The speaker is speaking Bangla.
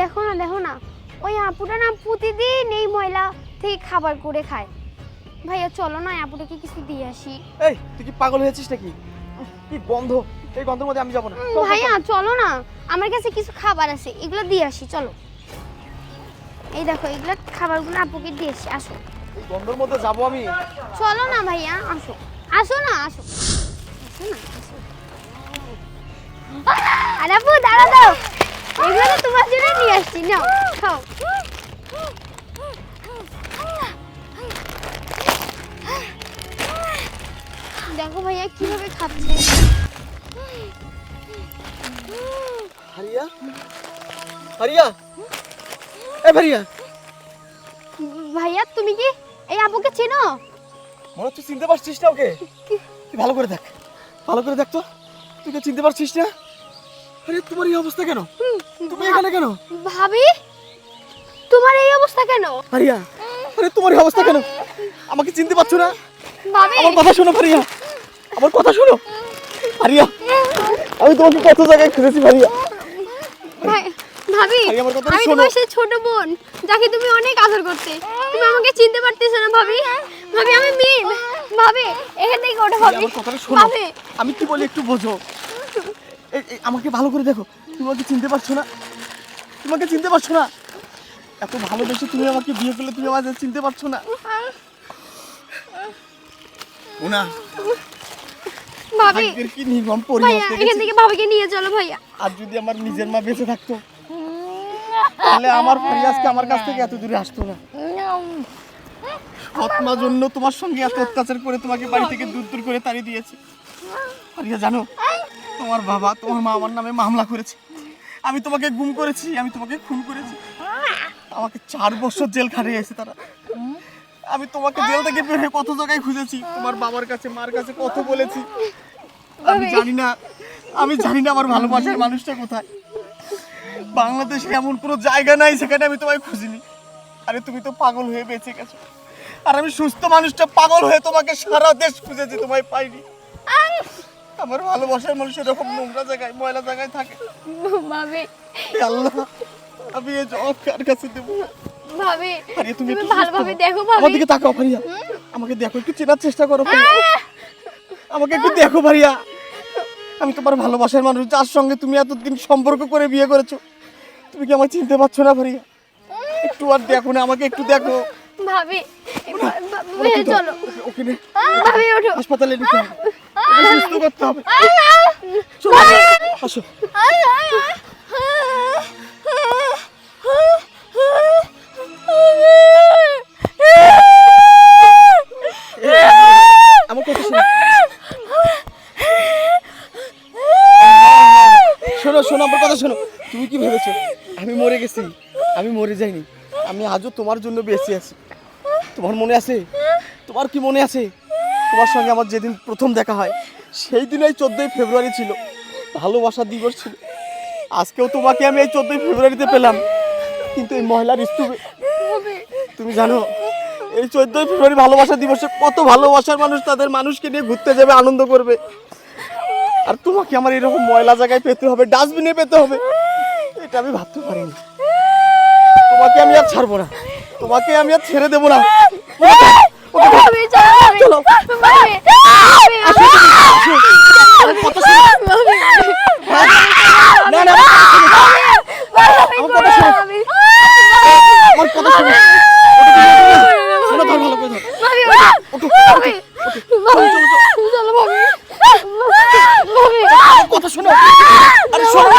দেখো না দেখো না। ওই আপুটা না প্রতিদিন এই ময়লা থেকে খাবার করে খায়। ভাইয়া চলো না আপুটাকে কিছু দিয়ে আসি। এই তুই কি পাগল হয়েছিস নাকি? কি গন্ধ? এই গন্ধের মধ্যে আমি যাব না। ভাইয়া চলো। না। আমার কাছে কিছু খাবার আছে এগুলো দিয়ে আসি চলো। এই দেখো এগুলো খাবারগুলো আপুকে দিয়ে আসি আসো। এই গন্ধের মধ্যে যাব আমি। চলো না ভাইয়া আসো। আসো না আসো। আসো না আসো। আরে আপু দাঁড়া দাও এগুলো তোমার জন্য নিয়ে আসছি নাও খাও। দেখো ভাইয়া কীভাবে খাচ্ছে। হারিয়া? হারিয়া? এ ভারিয়া! ভাইয়া তুমি কি এই আপুকে চেনো? মনে হচ্ছে চিনতে পারছিস না ওকে। তুই ভালো করে দেখ। ভালো করে দেখ তো। তুই তো চিনতে পারছিস না। আরে তোমার এই অবস্থা কেন? তুমি এখানে কেন? ভাবি তোমার এই অবস্থা কেন? হারিয়া আরে তোমার এই অবস্থা কেন? আমাকে চিনতে পারছ না? ভাবি। আমার কথা শোনো ভারিয়া। আমার কথা শোনো। হারিয়া আমি তোমাকে কত জায়গায় খুঁজেছি ভাই ভাবি আমি। তোমার সেই ছোট বোন যাকে তুমি অনেক আদর করতে। তুমি আমাকে চিনতে পারতেছো না ভাবি। ভাবি আমি মিম ভাবি এখান থেকে ওঠো ভাবি। আমার কথাটা শোনো। আমি কি বলি একটু বোঝো। আমাকে ভালো করে দেখো। তুমি আমাকে চিনতে পারছ না। তোমাকে চিনতে পারছ না। এত ভালোবেসে তুমি আমাকে বিয়ে করলে তুমি আমাকে চিনতে পারছ না। ভাবি কি নির্মম ভাইয়া এখান থেকে ভাবিকে নিয়ে চলো ভাইয়া। আর যদি আমার নিজের মা বেঁচে থাকতো তাহলে আমার ফরিয়াজকে আমার কাছ থেকে এত দূরে আসতো না। জন্য তোমার সঙ্গে এত অত্যাচার করে তোমাকে বাড়ি থেকে দূর দূর করে তাড়িয়ে দিয়েছে। ফরিয়া জানো তোমার বাবা তোমার মা আমার নামে মামলা করেছে। আমি তোমাকে গুম করেছি আমি তোমাকে খুন করেছি। আমাকে চার বছর জেল খাটিয়েছে তারা। আমি তোমাকে জেল থেকে বের হয়ে কত জায়গায় খুঁজেছি? তোমার বাবার কাছে মার কাছে কত বলেছি? আমি জানি না আমি জানি না আমার ভালোবাসার মানুষটা কোথায়। বাংলাদেশে এমন কোনো জায়গা নাই সেখানে আমি তোমায় খুঁজিনি। আরে তুমি তো পাগল হয়ে বেঁচে গেছো। আর আমি সুস্থ মানুষটা পাগল হয়ে তোমাকে সারা দেশ খুঁজেছি তোমায় পাইনি। আমার ভালোবাসার মানুষ এরকম নোংরা জায়গায় ময়লা জায়গায় থাকে। ভাবি। আল্লাহ আমি এই জব কার কাছে দেবো। ভাবি আরে তুমি ভালোভাবে। দেখো আমার দিকে তাকাও ভারিয়া আমাকে দেখো একটু চেনার চেষ্টা করো আমাকে একটু দেখো ভারিয়া আমি তোমার ভালোবাসার মানুষ যার সঙ্গে তুমি এতদিন সম্পর্ক করে বিয়ে করেছ। তুমি কি আমায় চিনতে পারছ না ভারিয়া একটু আর দেখো না আমাকে একটু দেখো। ভাবি ভাইয়া চলো। হাসপাতালে নিতে সুস্থ করতে হবে। চলো আসো। শোনো। শোনো শোনো আমার কথা শোনো। তুমি কি ভেবেছো? আমি মরে গেছি। আমি মরে যাইনি। আমি আজও তোমার জন্য বেঁচে আছি। তোমার মনে আছে? তোমার কি মনে আছে? তোমার সঙ্গে আমার যেদিন প্রথম দেখা হয়, সেই দিন দিনই চোদ্দোই ফেব্রুয়ারি ছিল। ভালোবাসা দিবস ছিল। আজকেও তোমাকে আমি এই চোদ্দোই ফেব্রুয়ারিতে পেলাম। কিন্তু এই মহিলার স্তূপে তুমি জানো, এই চোদ্দোই ফেব্রুয়ারি ভালোবাসা দিবসে কত ভালোবাসার মানুষ তাদের মানুষকে নিয়ে ঘুরতে যাবে, আনন্দ করবে। আর তোমাকে আমার এরকম ময়লা জায়গায় পেতে হবে, ডাস্টবিনে পেতে হবে। এটা আমি ভাবতে পারিনি। তোমাকে আমি আর ছাড়বো না। তোমাকে আমি আর ছেড়ে দেবো না চলো কথা শোনো আরে শোনো